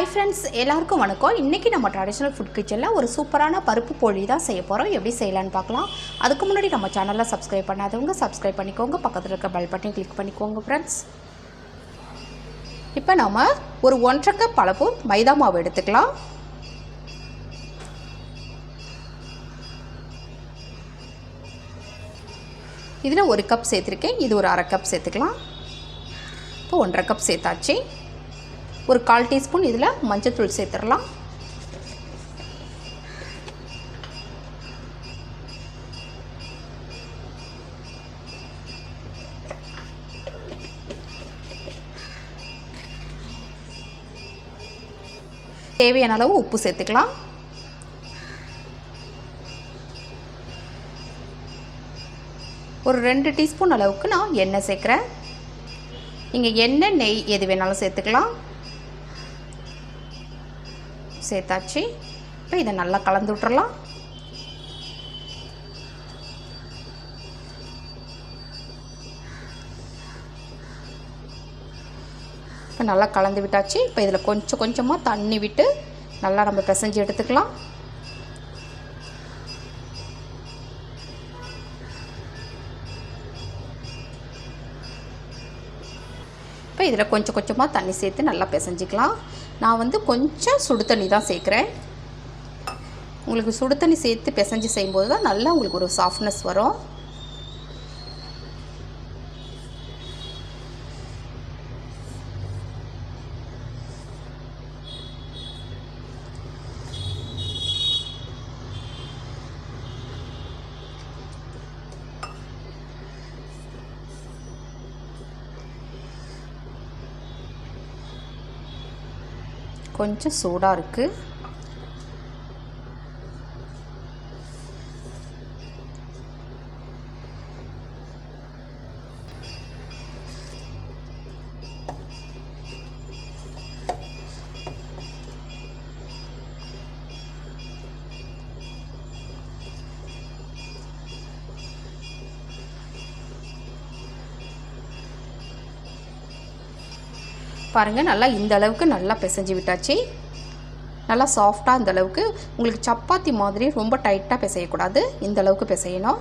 Hi friends எல்லாருக்கும் வணக்கம். இன்றைக்கி நம்ம ட்ரெடிஷ்னல் ஃபுட் கிச்சனில் ஒரு சூப்பரான பருப்பு பொழி தான் செய்ய போகிறோம் எப்படி செய்யலான்னு பார்க்கலாம். அதுக்கு முன்னாடி நம்ம சேனலில் சப்ஸ்கிரைப் பண்ணாதவங்க சப்ஸ்கிரைப் பண்ணிக்கோங்க. பக்கத்தில் இருக்க பெல் பட்டன் கிளிக் பண்ணிக்கோங்க ஃப்ரெண்ட்ஸ் இப்போ நம்ம ஒரு ஒன்றரை கப் அளவு மைதா மாவு எடுத்துக்கலாம். இதில் ஒரு கப் சேர்த்துருக்கேன். இது ஒரு அரை கப் சேர்த்துக்கலாம். இப்போ ஒன்றரை கப் சேர்த்தாச்சு. ஒரு கால் டீஸ்பூன் இதில் மஞ்சத்தூள் சேர்த்துடலாம். தேவையான அளவு உப்பு சேர்த்துக்கலாம். ஒரு ரெண்டு டீஸ்பூன் அளவுக்கு நான் எண்ணெய் சேர்க்குறேன். நீங்கள் எண்ணெய் நெய் எது வேணாலும் சேர்த்துக்கலாம். சேர்த்தாச்சு. இப்போ இதை நல்லா கலந்து விட்டுறலாம். இப்போ நல்லா கலந்து விட்டாச்சு. இப்போ இதில் கொஞ்சம் கொஞ்சமாக தண்ணி விட்டு நல்லா நம்ம பிசைஞ்சு எடுத்துக்கலாம். இப்போ இதில் கொஞ்சம் கொஞ்சமாக தண்ணி சேர்த்து நல்லா பிசைஞ்சிக்கலாம். நான் வந்து கொஞ்சம் சுடு தண்ணி தான் சேர்க்குறேன். உங்களுக்கு சுடு தண்ணி சேர்த்து பிசைஞ்சு செய்யும்போது தான் நல்லா உங்களுக்கு ஒரு சாஃப்ட்னஸ் வரும். கொஞ்சம் சூடாக இருக்குது பாருங்கள் நல்லா இந்த அளவுக்கு நல்லா பிசைஞ்சு விட்டாச்சு. நல்லா சாஃப்டாக இந்த அளவுக்கு. உங்களுக்கு சப்பாத்தி மாதிரி ரொம்ப டைட்டாக பிசையக்கூடாது. இந்த அளவுக்கு பிசையணும்.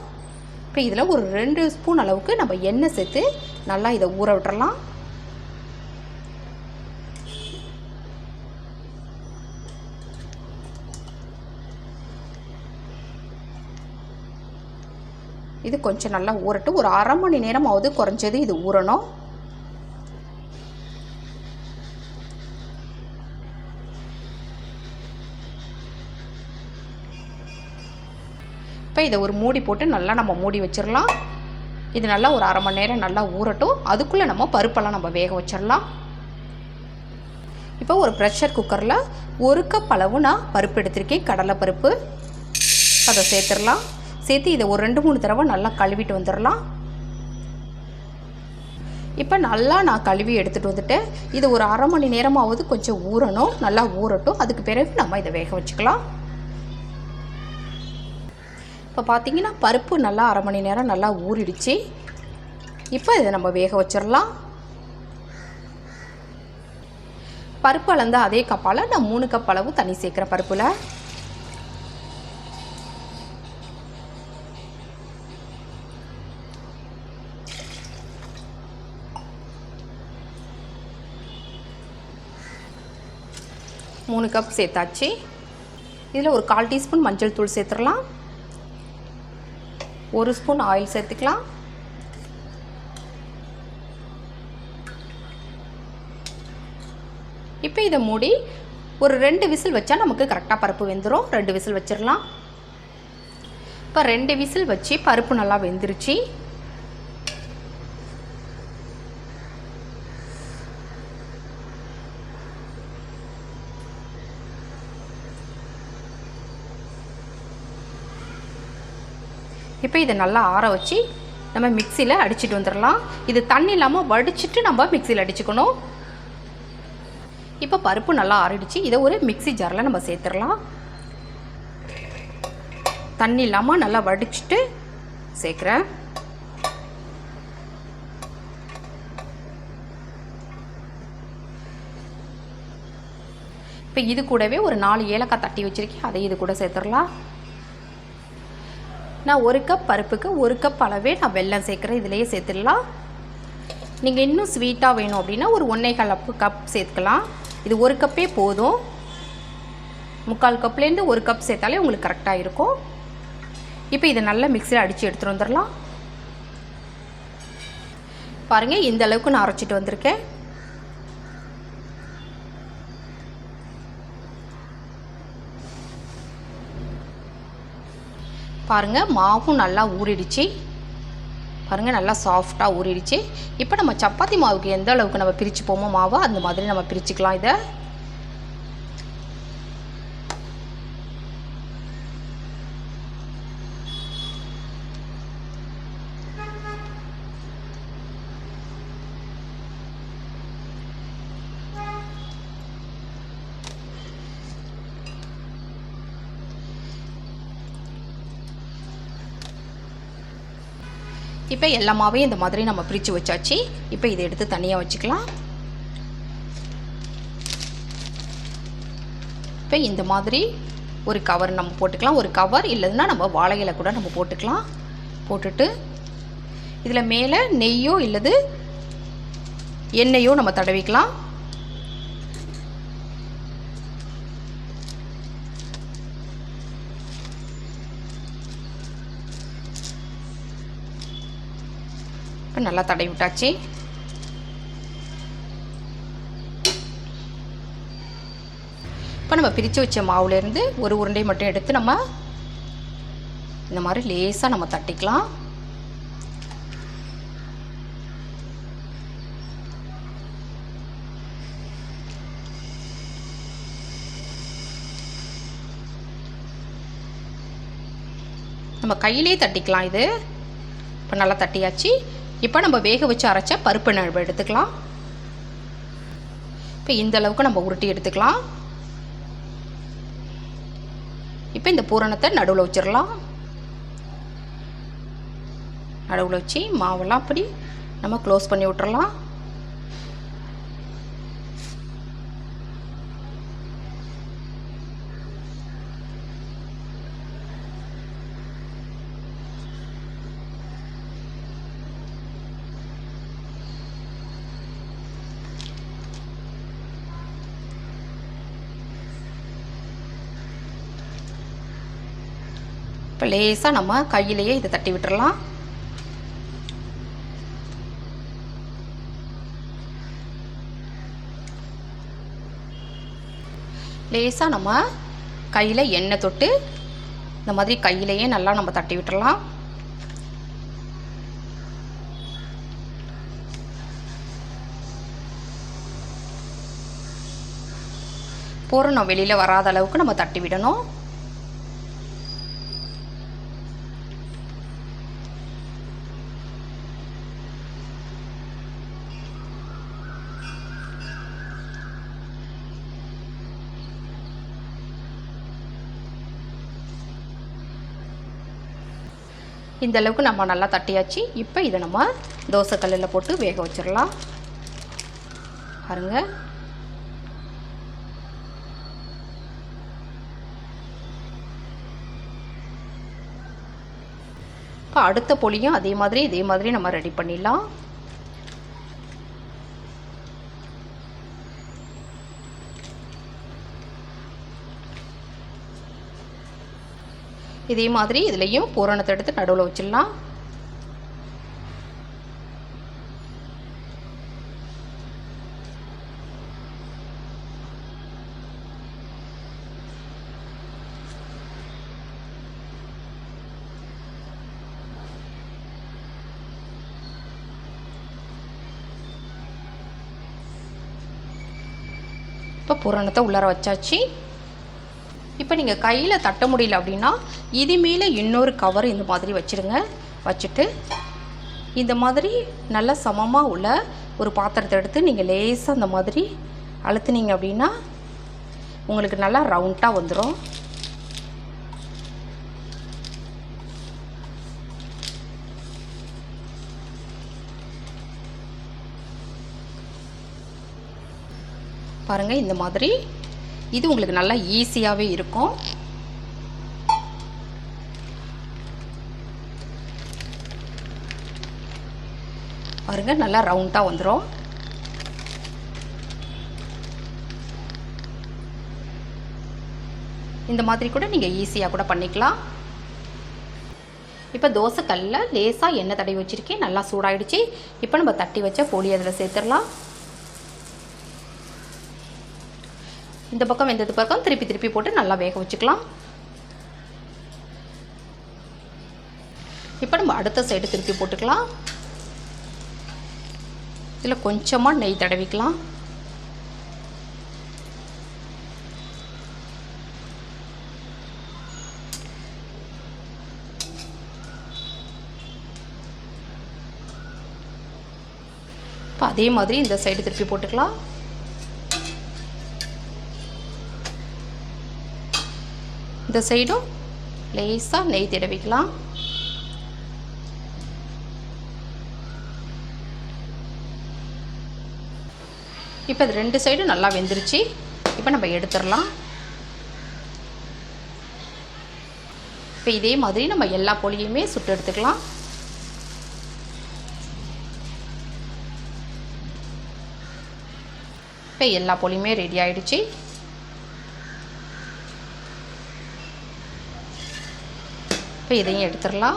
இப்போ இதில் ஒரு ரெண்டு ஸ்பூன் அளவுக்கு நம்ம எண்ணெய் சேர்த்து நல்லா இதை ஊற விட்டுறலாம். இது கொஞ்சம் நல்லா ஊறட்டும். ஒரு அரை மணி நேரமாவது குறைஞ்சது இது ஊறணும். இப்போ இதை ஒரு மூடி போட்டு நல்லா நம்ம மூடி வச்சிடலாம் இது நல்லா ஒரு அரை மணி நேரம் நல்லா ஊறட்டும். அதுக்குள்ளே நம்ம பருப்பெல்லாம் நம்ம வேக வச்சிடலாம் இப்போ ஒரு ப்ரெஷர் குக்கரில் ஒரு கப் அளவு நான் பருப்பு எடுத்திருக்கேன். கடலை பருப்பு. அதை சேர்த்துடலாம் சேர்த்து இதை ஒரு ரெண்டு மூணு தடவை நல்லா கழுவிட்டு வந்துடலாம் இப்போ நல்லா நான் கழுவி எடுத்துகிட்டு வந்துட்டேன் இது ஒரு அரை மணி நேரமாவது கொஞ்சம் ஊறணும். நல்லா ஊறட்டும். அதுக்கு பிறகு நம்ம இதை வேக வச்சுக்கலாம். இப்போ பார்த்தீங்கன்னா பருப்பு நல்லா அரை மணி நேரம் நல்லா ஊறிடுச்சு. இப்போ இதை நம்ம வேக வச்சிடலாம். பருப்பு அளந்த அதே கப்பால் நான் மூணு கப் அளவு தண்ணி சேர்க்குறேன் பருப்பில். மூணு கப் சேர்த்தாச்சு. இதில் ஒரு கால் டீஸ்பூன் மஞ்சள் தூள் சேர்த்துடலாம். ஒரு ஸ்பூன் ஆயில் சேர்த்துக்கலாம். இப்போ இதை மூடி ஒரு ரெண்டு விசில் வச்சா நமக்கு கரெக்டாக பருப்பு வெந்துடும் ரெண்டு விசில் வச்சிடலாம் இப்போ ரெண்டு விசில் வச்சு பருப்பு நல்லா வெந்துருச்சு. இப்போ இதை நல்லா ஆற வச்சு நம்ம மிக்சியில் அடிச்சுட்டு வந்துடலாம். இது தண்ணி இல்லாமல் வடிச்சிட்டு நம்ம மிக்சியில் அடிச்சுக்கணும். இப்போ பருப்பு நல்லா ஆறிடுச்சு. இதை ஒரு மிக்சி ஜாரில் நம்ம சேர்த்துடலாம். தண்ணி இல்லாமல் நல்லா வடிச்சிட்டு சேர்க்குறேன். இப்போ இது கூடவே ஒரு நாலு ஏலக்காய் தட்டி வச்சுருக்கேன். அதை இது கூட சேர்த்துடலாம். நான் ஒரு கப் பருப்புக்கு ஒரு கப் அளவே நான் வெல்லம் சேர்க்குறேன். இதிலேயே சேர்த்துடலாம். நீங்கள் இன்னும் ஸ்வீட்டாக வேணும் அப்படின்னா ஒரு ஒன்றே கால் கப் சேர்த்துக்கலாம். இது ஒரு கப்பே போதும். முக்கால் கப்லேருந்து ஒரு கப் சேர்த்தாலே உங்களுக்கு கரெக்டாக இருக்கும். இப்போ இதை நல்லா மிக்சியில் அடித்து எடுத்துகிட்டு வந்துடலாம். பாருங்கள் இந்த அளவுக்கு நான் அரைச்சிட்டு வந்திருக்கேன். பாருங்கள் மாவும் நல்லா ஊறிடுச்சு. பாருங்கள் நல்லா சாஃப்டாக ஊறிடுச்சு. இப்போ நம்ம சப்பாத்தி மாவுக்கு எந்த அளவுக்கு நம்ம பிரித்து போமோ மாவை அந்த மாதிரி நம்ம பிரிச்சுக்கலாம் இதை. இப்போ எல்லாமாவே இந்த மாதிரி நம்ம பிரித்து வச்சாச்சு. இப்போ இதை எடுத்து தனியாக வச்சுக்கலாம். இப்போ இந்த மாதிரி ஒரு கவர் நம்ம போட்டுக்கலாம். ஒரு கவர் இல்லைன்னா நம்ம வாழை இலை கூட நம்ம போட்டுக்கலாம். போட்டுட்டு இதில் மேலே நெய்யோ இல்லது எண்ணெயோ நம்ம தடவிக்கலாம். இப்போ நல்லா தடவி விட்டாச்சு. இப்போ நம்ம பிரித்து வச்ச மாவுலேருந்து ஒரு உருண்டை மட்டும் எடுத்து நம்ம இந்த மாதிரி லேசாக நம்ம தட்டிக்கலாம். நம்ம கையிலே தட்டிக்கலாம் இது. இப்போ நல்லா தட்டியாச்சு. இப்போ நம்ம வேக வச்சு அரைச்ச பருப்பு நழுவு எடுத்துக்கலாம். இப்போ இந்த அளவுக்கு நம்ம உருட்டி எடுத்துக்கலாம். இப்போ இந்த பூரணத்தை நடுவில் வச்சிடலாம். நடுவில் வச்சு மாவெல்லாம் அப்படி நம்ம க்ளோஸ் பண்ணி விட்டுறலாம். லேசாக நம்ம கையிலேயே இதை தட்டி விட்டுறலாம். லேசாக நம்ம கையில் எண்ணெய் தொட்டு இந்த மாதிரி கையிலேயே நல்லா நம்ம தட்டி விட்டுறலாம். பூரணம் வெளியில் வராத அளவுக்கு நம்ம தட்டி விடணும். இந்தளவுக்கு நம்ம நல்லா தட்டியாச்சு. இப்போ இதை நம்ம தோசைக்கல்லில் போட்டு வேக வச்சிடலாம். பாருங்க. இப்போ அடுத்த பொலியும் அதே மாதிரி இதே மாதிரி நம்ம ரெடி பண்ணிடலாம். இதே மாதிரி இதுலேயும் பூரணத்தை எடுத்து நடுவில் வச்சிடலாம். இப்போ பூரணத்தை உள்ளார வச்சாச்சு. இப்போ நீங்கள் கையில் தட்ட முடியல அப்படின்னா இது மேலே இன்னொரு கவர் இந்த மாதிரி வச்சுருங்க. வச்சுட்டு இந்த மாதிரி நல்லா சமமாக உள்ள ஒரு பாத்திரத்தை எடுத்து நீங்கள் லேசாக அந்த மாதிரி அழுத்துனீங்க அப்படின்னா உங்களுக்கு நல்லா ரவுண்டாக வந்துடும் பாருங்கள் இந்த மாதிரி இது உங்களுக்கு நல்லா ஈஸியாகவே இருக்கும். பாருங்க நல்லா ரவுண்டாக வந்துடும் இந்த மாதிரி கூட நீங்கள் ஈஸியாக கூட பண்ணிக்கலாம். இப்போ தோசைக்கல்லில் லேசாக எண்ணெய் தடவி வச்சுருக்கேன். நல்லா சூடாயிடுச்சு. இப்போ நம்ம தட்டி வச்ச பொடி அதில் சேர்த்துடலாம். இந்த பக்கம் வெந்தது பக்கம் திருப்பி திருப்பி போட்டு நல்லா வேக வச்சுக்கலாம். இப்போ நம்ம அடுத்த சைடு திருப்பி போட்டுக்கலாம். இதில் கொஞ்சமாக நெய் தடவிக்கலாம். இப்போ அதே மாதிரி இந்த சைடு திருப்பி போட்டுக்கலாம். இந்த சைடும் லேசாக நெய் தடவிக்கலாம். இப்போ இது ரெண்டு சைடும் நல்லா வெந்துருச்சு. இப்போ நம்ம எடுத்துடலாம். இப்போ இதே மாதிரி நம்ம எல்லா பொலியுமே சுட்டு எடுத்துக்கலாம். இப்போ எல்லா பொலியுமே ரெடி ஆகிடுச்சு இப்போ இதையும் எடுத்துடலாம்.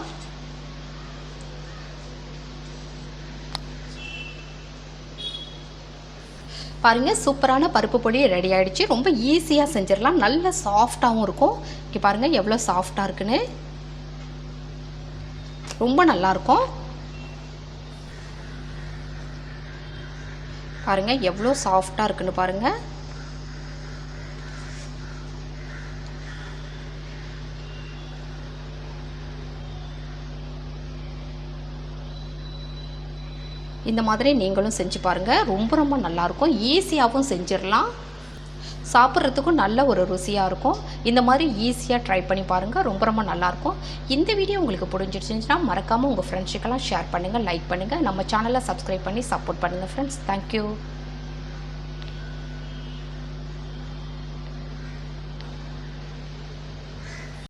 பாருங்கள் சூப்பரான பருப்பு பொடி ரெடி ஆகிடுச்சு ரொம்ப ஈஸியாக செஞ்சிடலாம். நல்ல சாஃப்டாகவும் இருக்கும். இங்கே பாருங்கள் எவ்வளோ சாஃப்டாக இருக்குன்னு. ரொம்ப நல்லாயிருக்கும் பாருங்கள் எவ்வளோ சாஃப்டாக இருக்குன்னு பாருங்கள் இந்த மாதிரி நீங்களும் செஞ்சு பாருங்கள் ரொம்ப ரொம்ப நல்லாயிருக்கும் ஈஸியாகவும் செஞ்சிடலாம். சாப்பிட்றதுக்கும் நல்ல ஒரு ருசியாக இருக்கும். இந்த மாதிரி ஈஸியாக ட்ரை பண்ணி பாருங்கள் ரொம்ப ரொம்ப நல்லாயிருக்கும் இந்த வீடியோ உங்களுக்கு பிடிச்சிருச்சுன்னா மறக்காமல் உங்கள் ஃப்ரெண்ட்ஸுக்கெல்லாம் ஷேர் பண்ணுங்கள் லைக் பண்ணுங்கள் நம்ம சேனலை சப்ஸ்கிரைப் பண்ணி சப்போர்ட் பண்ணுங்கள் ஃப்ரெண்ட்ஸ் தேங்க்யூ